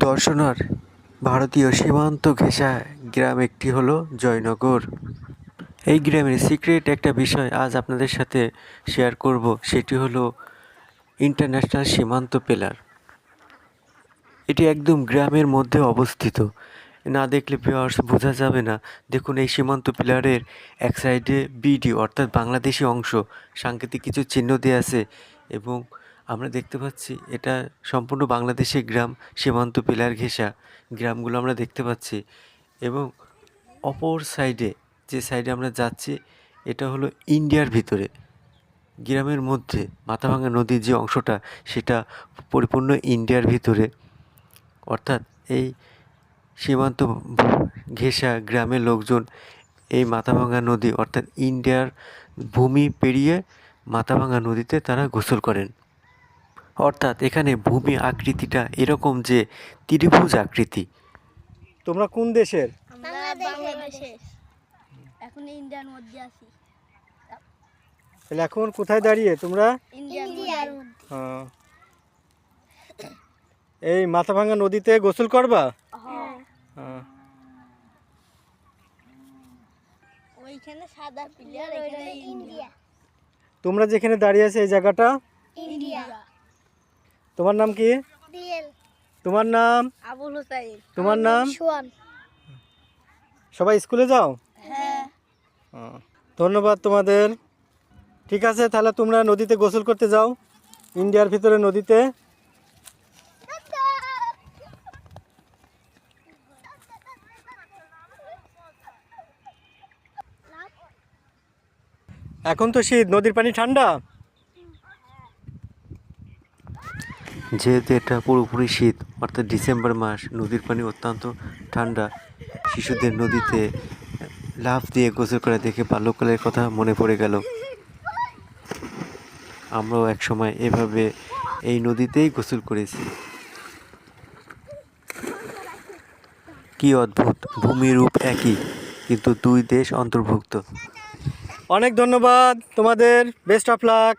দর্শনার ভারতীয় সীমান্ত ঘেঁষা গ্রাম একটি হলো জয়নগর। এই গ্রামের সিক্রেট একটা বিষয় আজ আপনাদের সাথে শেয়ার করব, সেটি হলো ইন্টারন্যাশনাল সীমান্ত পিলার এটি একদম গ্রামের মধ্যে অবস্থিত। না দেখলে ভিউয়ার্স বোঝা যাবে না। দেখুন এই সীমান্ত পিলারের এক সাইডে বিডি অর্থাৎ বাংলাদেশি অংশ। সাংকেতিক কিছু চিহ্ন দিয়ে আছে এবং আমরা দেখতে পাচ্ছি এটা সম্পূর্ণ বাংলাদেশি গ্রাম, সীমান্ত পিলার ঘেঁষা। গ্রামগুলো আমরা দেখতে পাচ্ছি এবং অপর সাইডে যে সাইডে আমরা যাচ্ছি, এটা হলো ইন্ডিয়ার ভিতরে। গ্রামের মধ্যে মাথাভাঙা নদীর যে অংশটা, সেটা পরিপূর্ণ ইন্ডিয়ার ভিতরে। অর্থাৎ এই সীমান্ত ঘেঁষা গ্রামের লোকজন এই মাথাভাঙা নদী, অর্থাৎ ইন্ডিয়ার ভূমি পেরিয়ে মাথাভাঙা নদীতে তারা গোসল করেন। অর্থাৎ এখানে ভূমি আকৃতিটা এরকম যে ত্রিভুজ আকৃতি। তোমরা কোন দেশের? এখন ইন্ডিয়ার মধ্যে আছি। তাহলে এখন কোথায় দাঁড়িয়ে তোমরা? ইন্ডিয়ার মধ্যে। আহ, এই মাথাভাঙা নদীতে গোসল করবা? হ্যাঁ। ওইখানে সাদা প্লেয়ার এখানে ইন্ডিয়া। তোমরা যেখানে দাঁড়িয়ে আছে এই জায়গাটা? ইন্ডিয়া। তোমার নাম কি? তোমার নাম? আবুল হুসাইন। তোমার নাম? সবাই স্কুলে যাও? হ্যাঁ। ধন্যবাদ তোমাদের। ঠিক আছে তাহলে তোমরা নদীতে গোসল করতে যাও। ইন্ডিয়ার ভিতরে নদীতে। এখন তো শীত নদীর পানি ঠান্ডা? যেহেতু এটা পুরোপুরি শীত, অর্থাৎ ডিসেম্বর মাস, নদীর পানি অত্যন্ত ঠান্ডা, শিশুদের নদীতে লাফ দিয়ে গোসল করা দেখে বাল্যকালের কথা মনে পড়ে গেল। আমরাও এক সময় এভাবে এই নদীতেই গোসল করেছি। কি অদ্ভুত ভূমিরূপ একই, কিন্তু দুই দেশ অন্তর্ভুক্ত। অনেক ধন্যবাদ, তোমাদের বেস্ট অফ লাক